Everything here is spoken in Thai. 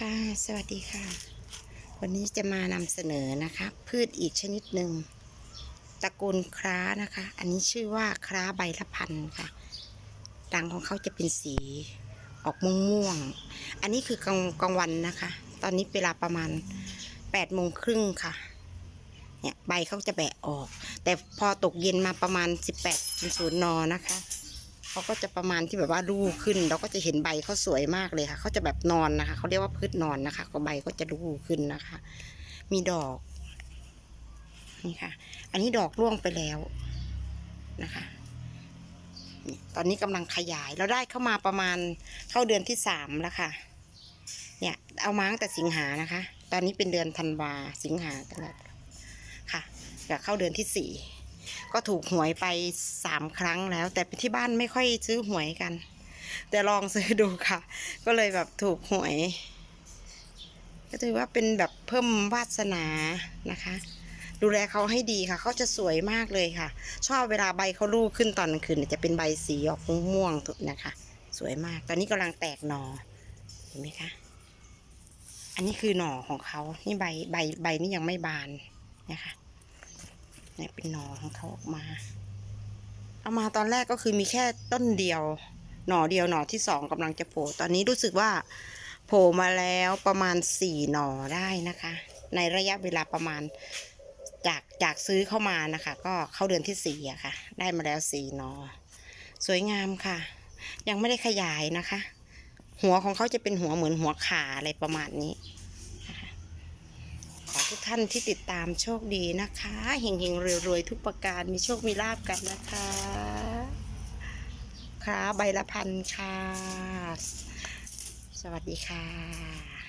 ค่ะสวัสดีค่ะ วันนี้จะมานำเสนอนะคะ พืชอีกชนิดหนึ่งตระกูลคร้านะคะ อันนี้ชื่อว่าคร้าใบละพันค่ะรังของเขาจะเป็นสีออกม่วงๆอันนี้คือกลางกลางวันนะคะ ตอนนี้เวลาประมาณ8ปดโมงครึ่งค่ะเนี่ยใบเขาจะแบะออก แต่พอตกเย็นมาประมาณ 18 0นนะคะ เขาก็จะประมาณที่แบบว่ารูขึ้น เราก็จะเห็นใบเขาสวยมากเลยค่ะเขาจะแบบนอนนะคะเขาเรียกว่าพืชนอนนะคะก็ใบก็จะรูขึ้นนะคะ มีดอกนี่ค่ะ อันนี้ดอกร่วงไปแล้วนะคะตอนนี้กำลังขยายเราได้เข้ามาประมาณเข้าเดือนที่สามแล้วค่ะ เนี่ยเอามาตั้งแต่สิงหานะคะ ตอนนี้เป็นเดือนธันวาสิงหาตลอดค่ะจะเข้าเดือนที่สี่ ก็ถูกหวยไปสามครั้งแล้ว แต่ที่บ้านไม่ค่อยซื้อหวยกัน แต่ลองซื้อดูค่ะ ก็เลยแบบถูกหวย ก็ถือว่าเป็นแบบเพิ่มวาสนานะคะ ดูแลเขาให้ดีค่ะ เขาจะสวยมากเลยค่ะ ชอบเวลาใบเขาลูกขึ้นตอนกลางคืนจะเป็นใบสีออกม่วงๆนะคะ สวยมาก ตอนนี้กำลังแตกหนอเห็นไหมคะอันนี้คือหน่อของเขา นี่ใบใบใบนี่ยังไม่บานนะคะ เนี่ยเป็นหน่อของเขาออกมา เอามาตอนแรกก็คือมีแค่ต้นเดียว หน่อเดียวหน่อที่สองกำลังจะโผล่ตอนนี้รู้สึกว่า โผล่มาแล้วประมาณสี่หน่อได้นะคะ ในระยะเวลาประมาณจากจากซื้อเข้ามานะคะ ก็เข้าเดือนที่สี่อะค่ะ ได้มาแล้วสี่หน่อสวยงามค่ะ ยังไม่ได้ขยายนะคะ หัวของเขาจะเป็นหัวเหมือนหัวขาอะไรประมาณนี้ ทุกท่านที่ติดตามโชคดีนะคะเฮงเฮงๆรวยๆทุกประการมีโชคมีลาบกันนะคะ ค่ะใบละพันค่ะ สวัสดีค่ะ